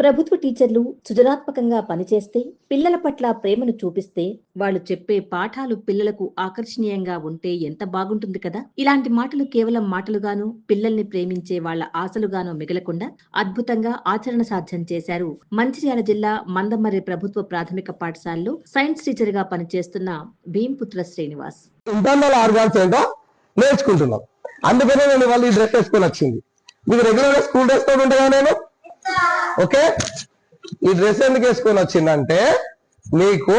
ప్రభుత్వ టీచర్లు సృజనాత్మకంగా పనిచేస్తే పిల్లల పట్ల ప్రేమను చూపిస్తే వాళ్ళు చెప్పే పాఠాలు పిల్లలకు ఆకర్షణీయంగా ఉంటే ఎంత బాగుంటుంది కదా? ఇలాంటి మాటలు కేవలం మాటలుగాను పిల్లల్ని ప్రేమించే వాళ్ళ ఆశలుగాను మిగలకుండా అద్భుతంగా ఆచరణ సాధ్యం చేశారు. మంచిర్యాల జిల్లా మందమర్రి ప్రభుత్వ ప్రాథమిక పాఠశాలలో సైన్స్ టీచర్గా పనిచేస్తున్న భీంపుత్ర శ్రీనివాస్. ఇంటర్నల్ ఆర్గాన్స్ ఏంటో నేర్చుకుంటున్నాం. అందుకనే నేను వాళ్ళు ఈ డ్రెస్ వేసుకొని వచ్చింది. మీకు రెగ్యులర్ స్కూల్ డ్రెస్ కోడ్ ఉంటుందా నేను? ఓకే? ఈ డ్రెస్ ఎందుకు వేసుకొని వచ్చిందంటే మీకు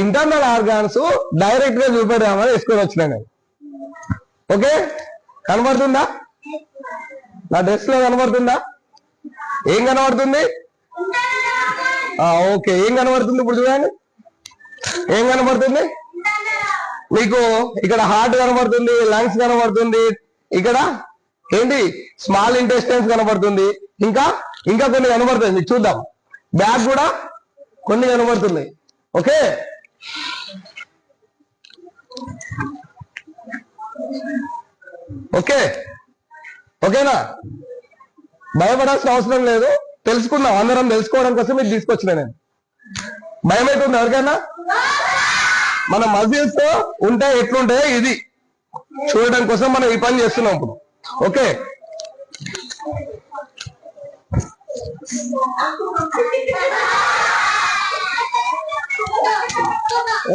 ఇంటర్నల్ ఆర్గాన్స్ డైరెక్ట్గా చూపెడదామని వేసుకొని వచ్చినాయి నేను. ఓకే? కనబడుతుందా? నా డ్రెస్లో కనబడుతుందా? ఏం కనబడుతుంది? ఓకే. ఏం కనబడుతుంది ఇప్పుడు చూడండి. ఏం కనబడుతుంది? మీకు ఇక్కడ హార్ట్ కనబడుతుంది లంగ్స్ కనబడుతుంది ఇక్కడ ఏంటి? స్మాల్ ఇంటెస్టైన్స్ కనబడుతుంది. ఇంకా? ఇంకా కొన్ని కనబడుతుంది మీకు చూద్దాం. బ్యాగ్ కూడా కొన్ని కనబడుతుంది ఓకే ఓకే ఓకేనా భయపడాల్సిన అవసరం లేదు. తెలుసుకుందాం అందరం తెలుసుకోవడం కోసం మీరు తీసుకొచ్చిన నేను. భయం అవుతుంది ఎవరికైనా? మన మజిల్స్ ఉంటే ఎట్లుంటాయో ఇది. చూడడం కోసం మనం ఈ పని చేస్తున్నాం ఇప్పుడు. ఓకే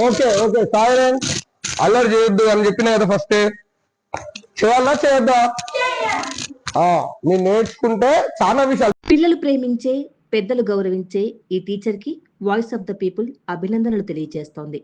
ఓకే ఓకే సాయిరెంట్ అల్లరి చేయొద్దు అని చెప్పిన కదా ఫస్ట్ చేయాలా చేయొద్దా? ఆ, నేర్చుకుంటే చాలా విషయాలు. పిల్లలు ప్రేమించే పెద్దలు గౌరవించే ఈ టీచర్కి వాయిస్ ఆఫ్ ద పీపుల్ అభినందనలు తెలియజేస్తోంది